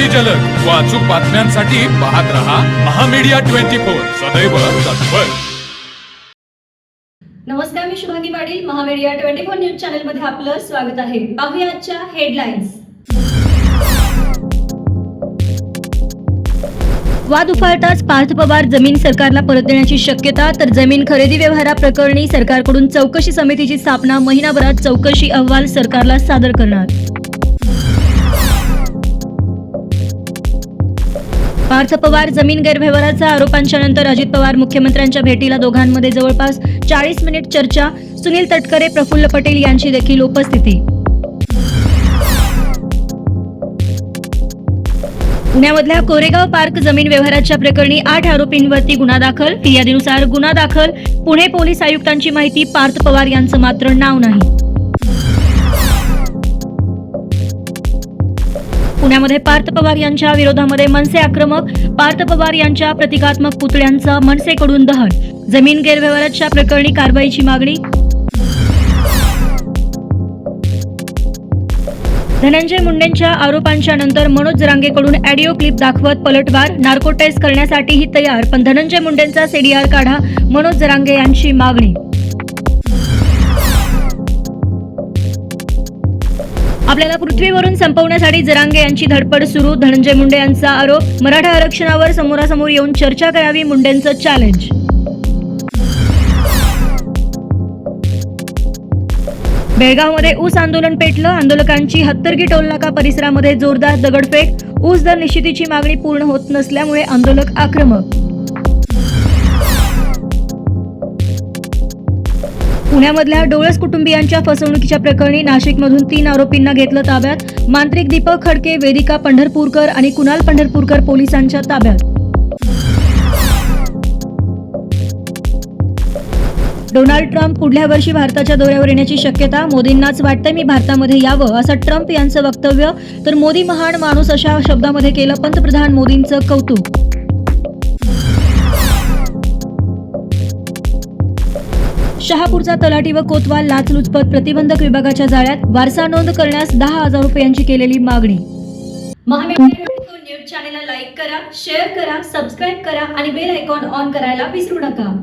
अगदी जलद. व अचूक बातम्यांसाठी पाहत रहा महामीडिया ट्वेंटी फोर. सदैव तत्पर. नमस्कार मी Shubhangi Patil. Mahamedia twenty four news चॅनलमध्ये आपलं स्वागत आहे. पाहूया आजच्या हेडलाईन्स. वाद उफाळताच पार्थ पवार जमीन सरकारला परत देण्याची शक्यता तर जमीन खरेदी व्यवहाराप्रकरणी सरकारकडून चौकशी समितीची स्थापना महिनाभरात चौकशी अहवाल सरकारला सादर करणार. पार्थ पवार जमीन गैरव्यवहाराच्या आरोपांच्या नंतर अजित पवार मुख्यमंत्र्यांच्या भेटीला दोघांमध्ये जवळपास चाळीस मिनिट चर्चा. सुनील तटकरे प्रफुल्ल पटेल यांची देखील उपस्थिती. पुण्यामधल्या कोरेगाव पार्क जमीन व्यवहाराच्या प्रकरणी आठ आरोपींवरती गुन्हा दाखल. फिर्यादीनुसार गुन्हा दाखल. पुणे पोलीस आयुक्तांची माहिती पार्थ पवार यांचं मात्र नाव नाही. पुण्यामध्ये पार्थ पवार यांच्या विरोधामध्ये मनसे आक्रमक पार्थ पवार यांच्या प्रतिकात्मक पुतळ्यांचं मनसेकडून दहन. जमीन गैरव्यवहाराच्या प्रकरणी कारवाईची मागणी. धनंजय मुंडेंच्या आरोपांच्या नंतर मनोज जरांगेकडून ऑडिओ क्लिप दाखवत पलटवार नार्को टेस्ट करण्यासाठीही तयार पण धनंजय मुंडेंचा सीडीआर काढा मनोज जरांगे यांची मागणी. आपल्याला पृथ्वीवरून संपवण्यासाठी जरांगे यांची धडपड सुरू. धनंजय मुंडे यांचा आरोप. मराठा आरक्षणावर समोरासमोर येऊन चर्चा करावी मुंडेंचं चॅलेंज बेळगावमध्ये ऊस आंदोलन पेटलं. आंदोलकांची हत्तरगी टोलनाका परिसरामध्ये जोरदार दगडफेक. ऊस दर निश्चितीची मागणी पूर्ण होत नसल्यामुळे आंदोलक आक्रमक पुण्यामधल्या डोळस कुटुंबियांच्या फसवणुकीच्या प्रकरणी नाशिकमधून तीन आरोपींना घेतलं ताब्यात. मांत्रिक दीपक खडके वेदिका पंढरपूरकर आणि कुणाल पंढरपूरकर पोलिसांच्या ताब्यात. डोनाल्ड ट्रम्प पुढल्या वर्षी भारताच्या दौऱ्यावर येण्याची शक्यता मोदींनाच वाटतंय. मी भारतामध्ये यावं असं ट्रम्प यांचं वक्तव्य. तर मोदी महान माणूस अशा शब्दामध्ये केलं पंतप्रधान मोदींचं कौतुक. शहापूरचा तलाठी व कोतवाल लाचलुचपत प्रतिबंधक विभागाच्या जाळ्यात वारसा नोंद करण्यास दहा हजार रुपयांची केलेली मागणी. न्यूज चॅनेलला लाईक करा शेअर करा सबस्क्राईब करा आणि बेल आयकॉन ऑन करायला विसरू नका.